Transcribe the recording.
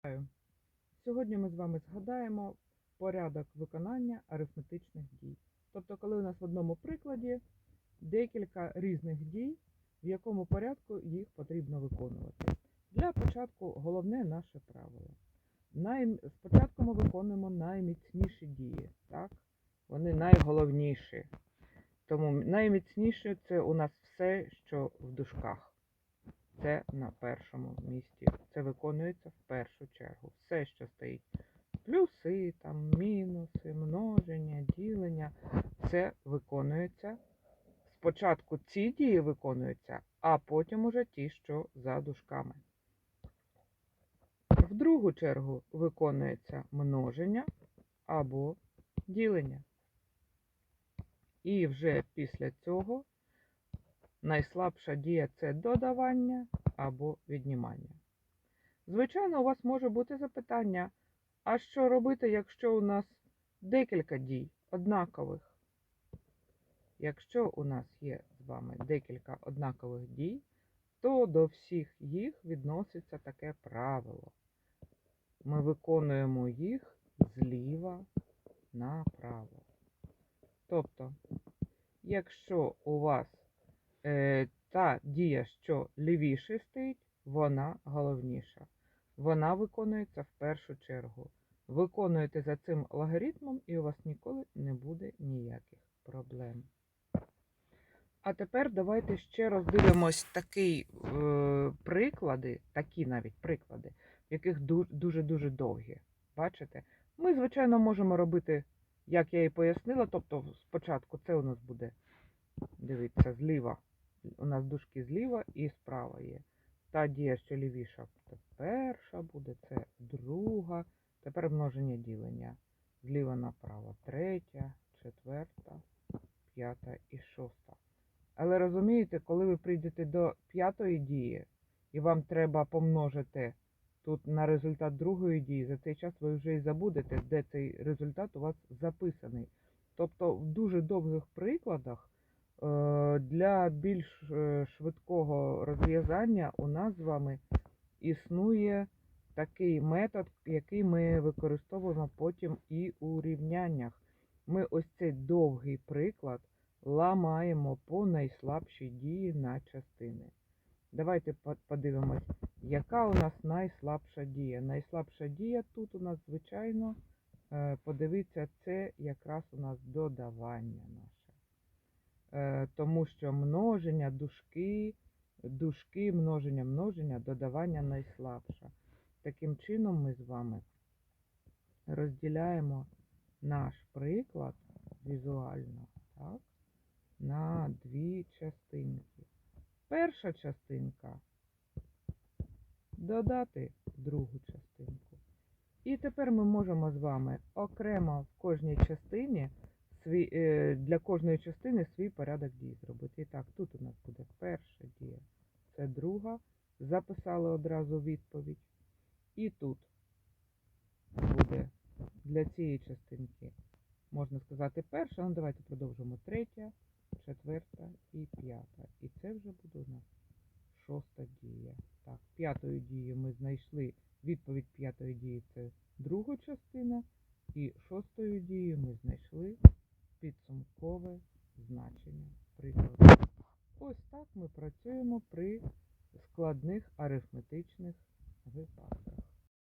Вітаю! Сьогодні ми з вами згадаємо порядок виконання арифметичних дій. Тобто, коли у нас в одному прикладі декілька різних дій, в якому порядку їх потрібно виконувати. Для початку головне наше правило. Спочатку ми виконуємо найміцніші дії. Так? Вони найголовніші. Тому найміцніше це у нас все, що в дужках. Це на першому місці. Це виконується в першу чергу. Все, що стоїть. Плюси, там, мінуси, множення, ділення. Це виконується. Спочатку ці дії виконуються, а потім уже ті, що за дужками. В другу чергу виконується множення або ділення. І вже після цього найслабша дія це додавання або віднімання. Звичайно, у вас може бути запитання, а що робити, якщо у нас декілька дій однакових? Якщо у нас є з вами декілька однакових дій, то до всіх їх відноситься таке правило. Ми виконуємо їх зліва направо. Тобто, якщо у вас та дія, що лівіше стоїть, вона головніша. Вона виконується в першу чергу. Виконуєте за цим логарифмом, і у вас ніколи не буде ніяких проблем. А тепер давайте ще роздивимось такі е, приклади, такі навіть приклади, яких дуже-дуже довгі. Бачите? Ми, звичайно, можемо робити, як я і пояснила, тобто спочатку це у нас буде, дивіться, зліва. У нас дужки зліва і справа є. Та дія, що лівіша, це перша буде, це друга. Тепер множення ділення. Зліва направо третя, четверта, п'ята і шоста. Але розумієте, коли ви прийдете до п'ятої дії, і вам треба помножити тут на результат другої дії, за цей час ви вже і забудете, де цей результат у вас записаний. Тобто в дуже довгих прикладах для більш е, швидкого розв'язання у нас з вами існує такий метод, який ми використовуємо потім і у рівняннях. Ми ось цей довгий приклад ламаємо по найслабшій дії на частини. Давайте подивимось, яка у нас найслабша дія. Найслабша дія тут у нас, звичайно, е, подивіться, це якраз у нас додавання наше. Е, тому що множення, дужки, дужки, множення, множення, додавання найслабша. Таким чином ми з вами розділяємо наш приклад візуально так, на дві частинки. Перша частинка додати другу частинку. І тепер ми можемо з вами окремо в кожній частині свій, е, для кожної частини свій порядок дій зробити. І так, тут у нас буде перша дія, це друга. Записали одразу відповідь. І тут буде для цієї частинки, можна сказати, перша. Ну, давайте продовжимо третя, четверта і п'ята. І це вже буде у нас шоста дія. Так, п'ятою дією ми знайшли відповідь п'ятої дії це друга частина. І шостою дією ми знайшли підсумкове значення прикладу. Ось так ми працюємо при складних арифметичних випадках.